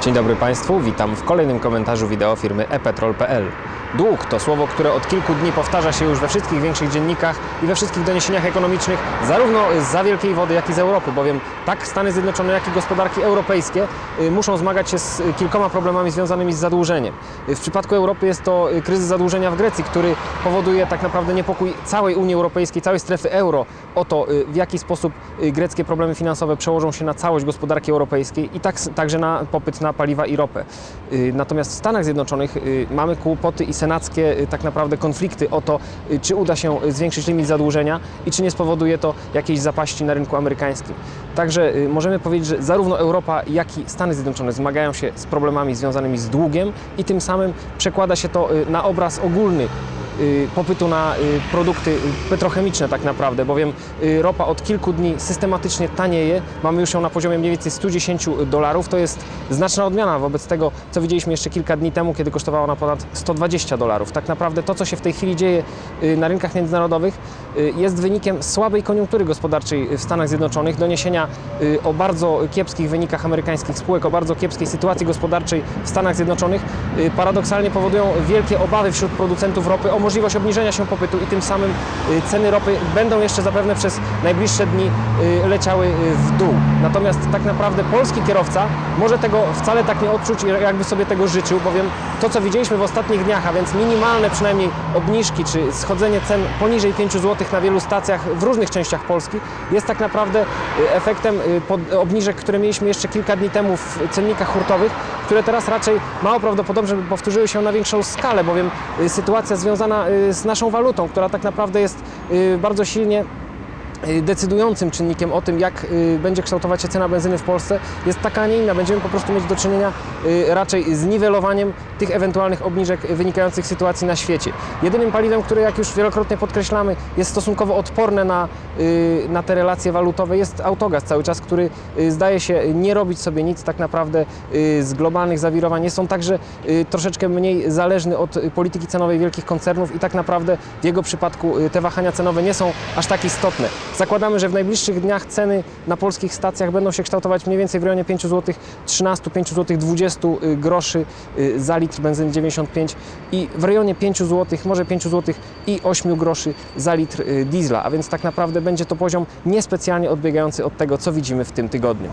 Dzień dobry Państwu, witam w kolejnym komentarzu wideo firmy epetrol.pl. Dług to słowo, które od kilku dni powtarza się już we wszystkich większych dziennikach i we wszystkich doniesieniach ekonomicznych, zarówno z wielkiej wody, jak i z Europy, bowiem tak Stany Zjednoczone, jak i gospodarki europejskie y, muszą zmagać się z y, kilkoma problemami związanymi z zadłużeniem. Y, W przypadku Europy jest to kryzys zadłużenia w Grecji, który powoduje tak naprawdę niepokój całej Unii Europejskiej, całej strefy euro o to, w jaki sposób greckie problemy finansowe przełożą się na całość gospodarki europejskiej i tak, także na popyt na paliwa i ropę. Natomiast w Stanach Zjednoczonych mamy kłopoty i senackie y, tak naprawdę konflikty o to, y, czy uda się y, zwiększyć limit zadłużenia i czy nie spowoduje to jakiejś zapaści na rynku amerykańskim. Także możemy powiedzieć, że zarówno Europa, jak i Stany Zjednoczone zmagają się z problemami związanymi z długiem i tym samym przekłada się to na obraz ogólny popytu na y, produkty y, petrochemiczne tak naprawdę, bowiem y, ropa od kilku dni systematycznie tanieje. Mamy już ją na poziomie mniej więcej 110 dolarów. To jest znaczna odmiana wobec tego, co widzieliśmy jeszcze kilka dni temu, kiedy kosztowała ona ponad 120 dolarów. Tak naprawdę to, co się w tej chwili dzieje y, na rynkach międzynarodowych, y, jest wynikiem słabej koniunktury gospodarczej w Stanach Zjednoczonych, doniesienia y, o bardzo kiepskich wynikach amerykańskich spółek, o bardzo kiepskiej sytuacji gospodarczej w Stanach Zjednoczonych, y, paradoksalnie powodują wielkie obawy wśród producentów ropy o możliwość obniżenia się popytu i tym samym y, ceny ropy będą jeszcze zapewne przez najbliższe dni y, leciały y, w dół. Natomiast tak naprawdę polski kierowca może tego wcale tak nie odczuć, jakby sobie tego życzył, bowiem to, co widzieliśmy w ostatnich dniach, a więc minimalne przynajmniej obniżki czy schodzenie cen poniżej 5 zł na wielu stacjach w różnych częściach Polski, jest tak naprawdę efektem obniżek, które mieliśmy jeszcze kilka dni temu w cennikach hurtowych, które teraz raczej mało prawdopodobne, powtórzyły się na większą skalę, bowiem sytuacja związana y, z naszą walutą, która tak naprawdę jest y, bardzo silnie decydującym czynnikiem o tym, jak y, będzie kształtować się cena benzyny w Polsce, jest taka, a nie inna. Będziemy po prostu mieć do czynienia y, raczej z niwelowaniem tych ewentualnych obniżek wynikających z sytuacji na świecie. Jedynym paliwem, które, jak już wielokrotnie podkreślamy, jest stosunkowo odporne na, y, na te relacje walutowe, jest autogaz cały czas, który y, zdaje się nie robić sobie nic tak naprawdę y, z globalnych zawirowań. Jest on także y, troszeczkę mniej zależny od y, polityki cenowej wielkich koncernów i tak naprawdę w jego przypadku y, te wahania cenowe nie są aż tak istotne. Zakładamy, że w najbliższych dniach ceny na polskich stacjach będą się kształtować mniej więcej w rejonie 5 zł 13, 5 zł 20 y, groszy za litr benzyny 95 i w rejonie 5 zł, może 5 zł i 8 groszy za litr diesla, a więc tak naprawdę będzie to poziom niespecjalnie odbiegający od tego, co widzimy w tym tygodniu.